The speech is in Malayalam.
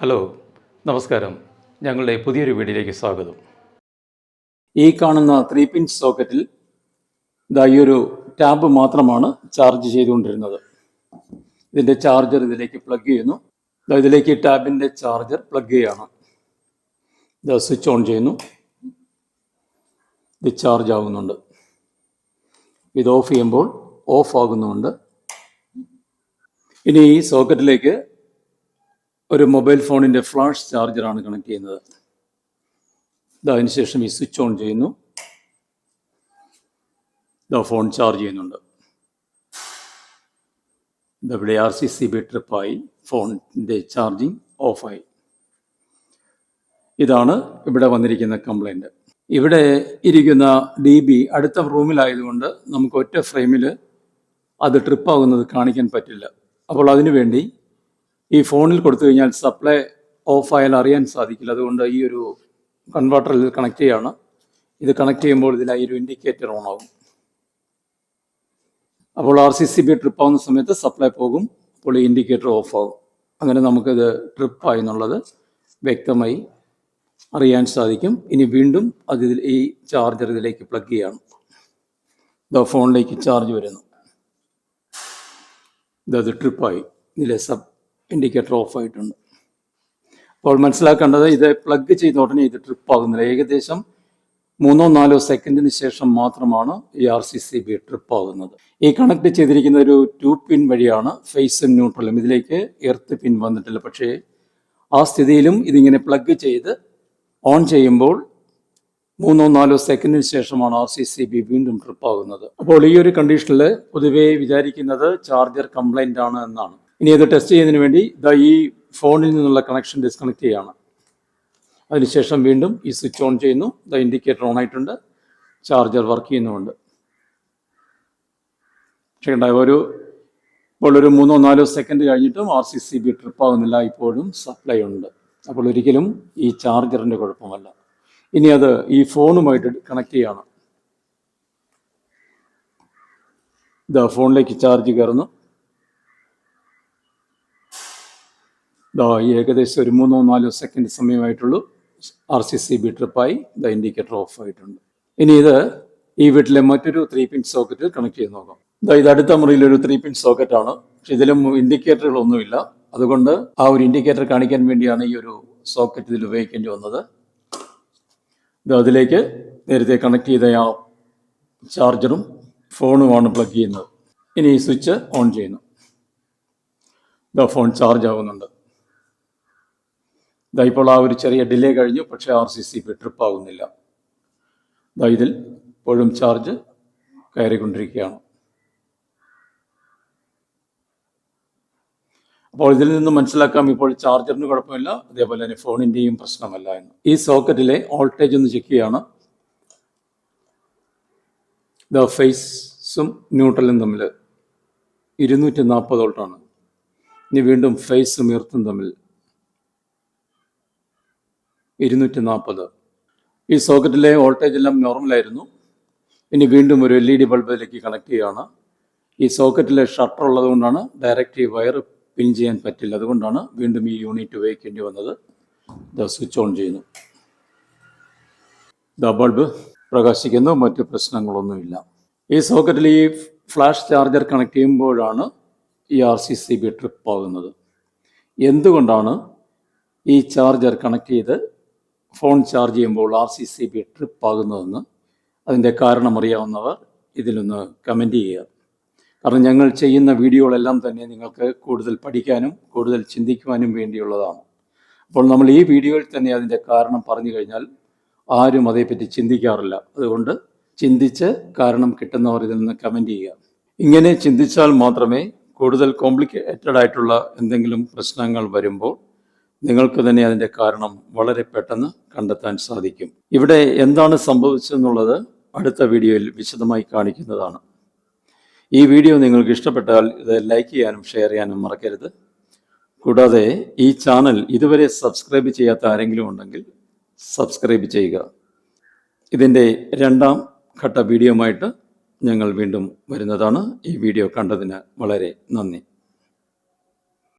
ഹലോ നമസ്കാരം. ഞങ്ങളുടെ പുതിയൊരു വീഡിയോയിലേക്ക് സ്വാഗതം. ഈ കാണുന്ന ത്രീ പിൻസ് സോക്കറ്റിൽ ഇതാ ഈ ഒരു ടാബ് മാത്രമാണ് ചാർജ് ചെയ്തുകൊണ്ടിരുന്നത്. ഇതിന്റെ ചാർജർ ഇതിലേക്ക് പ്ലഗ് ചെയ്യുന്നു. ഇതിലേക്ക് ടാബിന്റെ ചാർജർ പ്ലഗ് ചെയ്യുകയാണ്. ഇത് സ്വിച്ച് ഓൺ ചെയ്യുന്നു. ഇത് ചാർജ് ആകുന്നുണ്ട് ഇത് ഓഫ് ചെയ്യുമ്പോൾ ഓഫ് ആകുന്നുണ്ട് ഇനി ഈ സോക്കറ്റിലേക്ക് ഒരു മൊബൈൽ ഫോണിന്റെ ഫ്ലാഷ് ചാർജറാണ് കണക്ട് ചെയ്യുന്നത്. അതിനുശേഷം ഈ സ്വിച്ച് ഓൺ ചെയ്യുന്നു. ഇതാ ഫോൺ ചാർജ് ചെയ്യുന്നുണ്ട്. ഇതവിടെ ആർ സി സി ബി ട്രിപ്പായി. ഫോണിന്റെ ചാർജിങ് ഓഫായി. ഇതാണ് ഇവിടെ വന്നിരിക്കുന്ന കംപ്ലൈന്റ് ഇവിടെ ഇരിക്കുന്ന ഡി ബി അടുത്ത റൂമിലായതുകൊണ്ട് നമുക്ക് ഒറ്റ ഫ്രെയിമിൽ അത് ട്രിപ്പാകുന്നത് കാണിക്കാൻ പറ്റില്ല. അപ്പോൾ അതിനുവേണ്ടി ഈ ഫോണിൽ കൊടുത്തു കഴിഞ്ഞാൽ സപ്ലൈ ഓഫ് ആയാൽ അറിയാൻ സാധിക്കില്ല. അതുകൊണ്ട് ഈ ഒരു കൺവെർട്ടറിൽ കണക്ട് ചെയ്യാണ്. ഇത് കണക്ട് ചെയ്യുമ്പോൾ ഇതിലായി ഒരു ഇൻഡിക്കേറ്റർ ഓൺ ആകും അപ്പോൾ R C C B trip ആവുന്ന സമയത്ത് സപ്ലൈ പോകും അപ്പോൾ ഈ ഇൻഡിക്കേറ്റർ ഓഫ് ആകും അങ്ങനെ നമുക്കിത് ട്രിപ്പായി എന്നുള്ളത് വ്യക്തമായി അറിയാൻ സാധിക്കും. ഇനി വീണ്ടും അത് ഈ ചാർജർ ഇതിലേക്ക് പ്ലഗ് ചെയ്യാണ്. ഇതാ ഫോണിലേക്ക് ചാർജ് വരുന്നു. ഇതത് ട്രിപ്പായി ഇതിലെ സബ് ഇൻഡിക്കേറ്റർ ഓഫ് ആയിട്ടുണ്ട്. അപ്പോൾ മനസ്സിലാക്കേണ്ടത് ഇത് പ്ലഗ് ചെയ്ത ഉടനെ ഇത് ട്രിപ്പ് ആകുന്നില്ല. ഏകദേശം മൂന്നോ നാലോ സെക്കൻഡിന് ശേഷം മാത്രമാണ് ഈ R C C B trip ആകുന്നത്. ഈ കണക്ട് ചെയ്തിരിക്കുന്ന ഒരു ടു പിൻ വഴിയാണ് ഫേസും ന്യൂട്രലും ഇതിലേക്ക് എർത്ത് പിൻ വന്നിട്ടില്ല. പക്ഷേ ആ സ്ഥിതിയിലും ഇതിങ്ങനെ പ്ലഗ് ചെയ്ത് ഓൺ ചെയ്യുമ്പോൾ മൂന്നോ നാലോ സെക്കൻഡിന് ശേഷമാണ് ആർ സി സി ബി വീണ്ടും ട്രിപ്പ് ആകുന്നത്. അപ്പോൾ ഈ ഒരു കണ്ടീഷനിൽ പൊതുവേ വിചാരിക്കുന്നത് ചാർജർ കംപ്ലൈന്റ് ആണ് എന്നാണ്. ഇനി ഇത് ടെസ്റ്റ് ചെയ്യുന്നതിന് വേണ്ടി ഇതാ ഈ ഫോണിൽ നിന്നുള്ള കണക്ഷൻ ഡിസ്കണക്ട് ചെയ്യാണ്. അതിനുശേഷം വീണ്ടും ഈ സ്വിച്ച് ഓൺ ചെയ്യുന്നു. ദ ഇൻഡിക്കേറ്റർ ഓൺ ആയിട്ടുണ്ട്. ചാർജർ വർക്ക് ചെയ്യുന്നുമുണ്ട്. പക്ഷേ ഉണ്ടായ ഒരു ഇപ്പോൾ ഒരു മൂന്നോ നാലോ സെക്കൻഡ് കഴിഞ്ഞിട്ടും R C C B trip ആകുന്നില്ല ഇപ്പോഴും സപ്ലൈ ഉണ്ട്. അപ്പോൾ ഒരിക്കലും ഈ ചാർജറിന്റെ കുഴപ്പമല്ല. ഇനി അത് ഈ ഫോണുമായിട്ട് കണക്ട് ചെയ്യണം. ഇതാ ഫോണിലേക്ക് ചാർജ് കയറുന്നു. ഇതാ ഏകദേശം ഒരു മൂന്നോ നാലോ സെക്കൻഡ് സമയമായിട്ടുള്ളൂ. ആർ സി സി ബി ട്രിപ്പായി ദ ഇൻഡിക്കേറ്റർ ഓഫ് ആയിട്ടുണ്ട്. ഇനി ഇത് ഈ വീട്ടിലെ മറ്റൊരു ത്രീ പിൻ സോക്കറ്റിൽ കണക്ട് ചെയ്ത് നോക്കാം. ഇതാ ഇത് അടുത്ത മുറിയിൽ ഒരു ത്രീ പിൻ സോക്കറ്റ് ആണ്. പക്ഷെ ഇതിലും ഇൻഡിക്കേറ്ററുകളൊന്നുമില്ല അതുകൊണ്ട് ആ ഒരു ഇൻഡിക്കേറ്റർ കാണിക്കാൻ വേണ്ടിയാണ് ഈ ഒരു സോക്കറ്റ് ഇതിൽ ഉപയോഗിക്കേണ്ടി വന്നത്. ഇത് അതിലേക്ക് നേരത്തെ കണക്ട് ചെയ്ത ആ ചാർജറും ഫോണുമാണ് പ്ലഗ് ചെയ്യുന്നത്. ഇനി ഈ സ്വിച്ച് ഓൺ ചെയ്യുന്നു. ഇതാ ഫോൺ ചാർജ് ആവുന്നുണ്ട്. ഇതാ ഇപ്പോൾ ആ ഒരു ചെറിയ ഡിലേ കഴിഞ്ഞു പക്ഷേ ആർ സി സി ട്രിപ്പ് ആകുന്നില്ല ഇതാ ഇതിൽ ഇപ്പോഴും ചാർജ് കയറിക്കൊണ്ടിരിക്കുകയാണ്. അപ്പോൾ ഇതിൽ നിന്ന് മനസ്സിലാക്കാം ഇപ്പോൾ ചാർജറിന് കുഴപ്പമില്ല അതേപോലെ തന്നെ ഫോണിന്റെയും പ്രശ്നമല്ല എന്ന്. ഈ സോക്കറ്റിലെ വോൾട്ടേജ് ഒന്ന് ചെക്ക് ചെയ്യാണ്. ദ ഫേസും ന്യൂട്രലും തമ്മിൽ ഇരുന്നൂറ്റി നാൽപ്പത് വോൾട്ടാണ്. ഇനി വീണ്ടും ഫേസും ഇർത്തും തമ്മിൽ ഇരുന്നൂറ്റി നാൽപ്പത് ഈ സോക്കറ്റിലെ വോൾട്ടേജ് എല്ലാം നോർമലായിരുന്നു ഇനി വീണ്ടും ഒരു എൽ ഇ ഡി ബൾബിലേക്ക് കണക്ട് ചെയ്യുകയാണ് ഈ സോക്കറ്റിലെ ഷട്ടർ ഉള്ളത് കൊണ്ടാണ് ഡയറക്റ്റ് ഈ വയർ പിൻ ചെയ്യാൻ പറ്റില്ല. അതുകൊണ്ടാണ് വീണ്ടും ഈ യൂണിറ്റ് ഉപയോഗിക്കേണ്ടി വന്നത്. ഇത് സ്വിച്ച് ഓൺ ചെയ്യുന്നു. ദ ബൾബ് പ്രകാശിക്കുന്നു. മറ്റു പ്രശ്നങ്ങളൊന്നുമില്ല. ഈ സോക്കറ്റിൽ ഈ ഫ്ലാഷ് ചാർജർ കണക്ട് ചെയ്യുമ്പോഴാണ് ഈ R C C B trip ആകുന്നത്. എന്തുകൊണ്ടാണ് ഈ ചാർജർ കണക്ട് ചെയ്ത് ഫോൺ ചാർജ് ചെയ്യുമ്പോൾ R C C B trip ആകുന്നതെന്ന് അതിന്റെ കാരണം അറിയാവുന്നവർ ഇതിലൊന്ന് കമന്റ് ചെയ്യുക. കാരണം ഞങ്ങൾ ചെയ്യുന്ന വീഡിയോകളെല്ലാം തന്നെ നിങ്ങൾക്ക് കൂടുതൽ പഠിക്കാനും കൂടുതൽ ചിന്തിക്കുവാനും വേണ്ടിയുള്ളതാണ്. അപ്പോൾ നമ്മൾ ഈ വീഡിയോയിൽ തന്നെ അതിന്റെ കാരണം പറഞ്ഞു കഴിഞ്ഞാൽ ആരും അതേപ്പറ്റി ചിന്തിക്കാറില്ല. അതുകൊണ്ട് ചിന്തിച്ച് കാരണം കിട്ടുന്നവർ ഇതിൽ നിന്ന് കമന്റ് ചെയ്യുക. ഇങ്ങനെ ചിന്തിച്ചാൽ മാത്രമേ കൂടുതൽ കോംപ്ലിക്കേറ്റഡ് ആയിട്ടുള്ള എന്തെങ്കിലും പ്രശ്നങ്ങൾ വരുമ്പോൾ നിങ്ങൾക്ക് തന്നെ അതിന്റെ കാരണം വളരെ പെട്ടെന്ന് കണ്ടെത്താൻ സാധിക്കും. ഇവിടെ എന്താണ് സംഭവിച്ചതെന്നുള്ളത് അടുത്ത വീഡിയോയിൽ വിശദമായി കാണിക്കുന്നതാണ്. ഈ വീഡിയോ നിങ്ങൾക്ക് ഇഷ്ടപ്പെട്ടാൽ ഇത് ലൈക്ക് ചെയ്യാനും ഷെയർ ചെയ്യാനും മറക്കരുത്. കൂടാതെ ഈ ചാനൽ ഇതുവരെ സബ്സ്ക്രൈബ് ചെയ്യാത്ത ആരെങ്കിലും ഉണ്ടെങ്കിൽ സബ്സ്ക്രൈബ് ചെയ്യുക. ഇതിന്റെ രണ്ടാം ഘട്ട വീഡിയോയുമായിട്ട് ഞങ്ങൾ വീണ്ടും വരുന്നതാണ്. ഈ വീഡിയോ കണ്ടതിന് വളരെ നന്ദി.